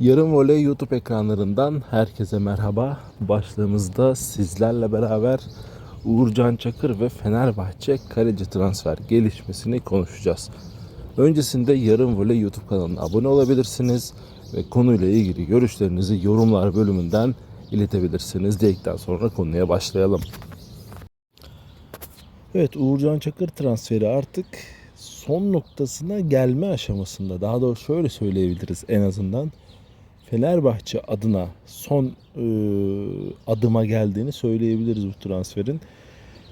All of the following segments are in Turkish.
Yarım Voley YouTube ekranlarından herkese merhaba. Başlığımızda sizlerle beraber Uğurcan Çakır ve Fenerbahçe kaleci transfer gelişmesini konuşacağız. Öncesinde Yarım Voley YouTube kanalına abone olabilirsiniz ve konuyla ilgili görüşlerinizi yorumlar bölümünden iletebilirsiniz. Dedikten sonra konuya başlayalım. Evet Uğurcan Çakır transferi artık son noktasına gelme aşamasında. Daha doğrusu şöyle söyleyebiliriz en azından. Fenerbahçe adına son e, adıma geldiğini söyleyebiliriz bu transferin.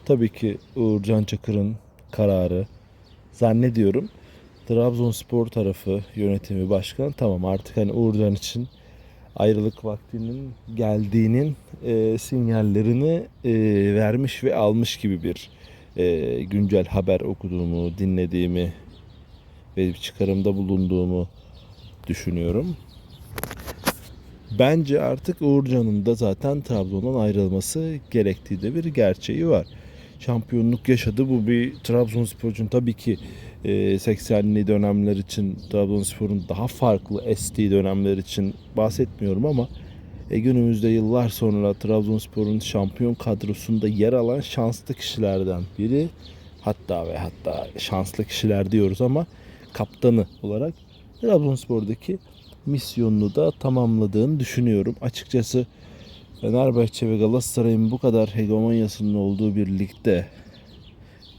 Tabii ki Uğurcan Çakır'ın kararı zannediyorum. Trabzonspor tarafı yönetimi başkan tamam artık hani Uğurcan için ayrılık vaktinin geldiğinin e, sinyallerini e, vermiş ve almış gibi bir e, güncel haber okuduğumu, dinlediğimi ve çıkarımda bulunduğumu düşünüyorum. Bence artık Uğurcan'ın da zaten Trabzon'dan ayrılması gerektiği de bir gerçeği var. Şampiyonluk yaşadı. Bu bir Trabzonspor'un tabii ki e, 80'li dönemler için Trabzonspor'un daha farklı estiği dönemler için bahsetmiyorum ama e, günümüzde yıllar sonra Trabzonspor'un şampiyon kadrosunda yer alan şanslı kişilerden biri. Hatta ve hatta şanslı kişiler diyoruz ama kaptanı olarak Trabzonspor'daki misyonunu da tamamladığını düşünüyorum. Açıkçası Fenerbahçe ve Galatasaray'ın bu kadar hegemonyasının olduğu bir ligde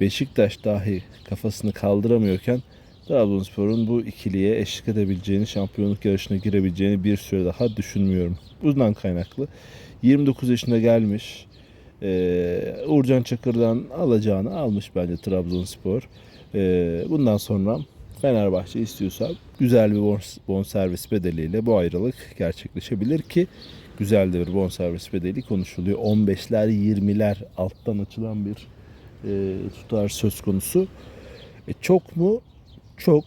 Beşiktaş dahi kafasını kaldıramıyorken Trabzonspor'un bu ikiliye eşlik edebileceğini, şampiyonluk yarışına girebileceğini bir süre daha düşünmüyorum. Bundan kaynaklı. 29 yaşına gelmiş. Ee, Uğurcan Çakır'dan alacağını almış bence Trabzonspor. Ee, bundan sonra Fenerbahçe istiyorsa güzel bir bon- bonservis bedeliyle bu ayrılık gerçekleşebilir ki güzel de bir bonservis bedeli konuşuluyor. 15'ler 20'ler alttan açılan bir e, tutar söz konusu. E, çok mu? Çok.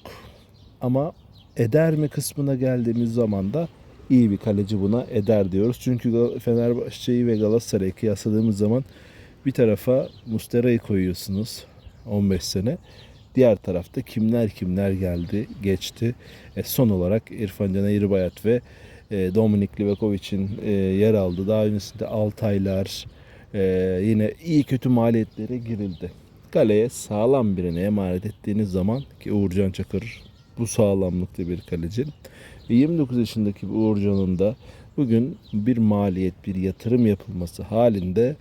Ama eder mi kısmına geldiğimiz zaman da iyi bir kaleci buna eder diyoruz. Çünkü Fenerbahçe'yi ve Galatasaray'ı kıyasladığımız zaman bir tarafa Mustera'yı koyuyorsunuz 15 sene. Diğer tarafta kimler kimler geldi, geçti. E, son olarak İrfan Can Eğribayat ve e, Dominik Livakovic'in e, yer aldı. Daha öncesinde Altaylar, e, yine iyi kötü maliyetlere girildi. Kaleye sağlam birine emanet ettiğiniz zaman ki Uğurcan Çakır bu sağlamlıkta bir kaleci. Ve 29 yaşındaki bu Uğurcan'ın da bugün bir maliyet, bir yatırım yapılması halinde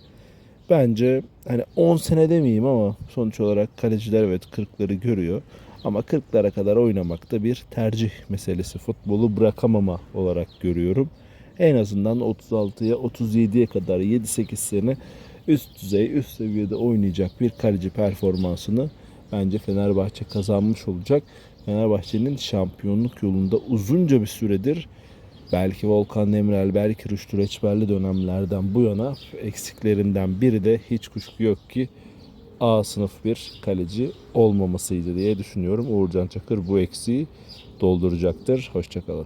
bence hani 10 sene demeyeyim ama sonuç olarak kaleciler evet 40'ları görüyor. Ama 40'lara kadar oynamak da bir tercih meselesi. Futbolu bırakamama olarak görüyorum. En azından 36'ya 37'ye kadar 7-8 sene üst düzey, üst seviyede oynayacak bir kaleci performansını bence Fenerbahçe kazanmış olacak. Fenerbahçe'nin şampiyonluk yolunda uzunca bir süredir belki Volkan Demirel, belki Rüştü Reçberli dönemlerden bu yana eksiklerinden biri de hiç kuşku yok ki A sınıf bir kaleci olmamasıydı diye düşünüyorum. Uğurcan Çakır bu eksiği dolduracaktır. Hoşçakalın.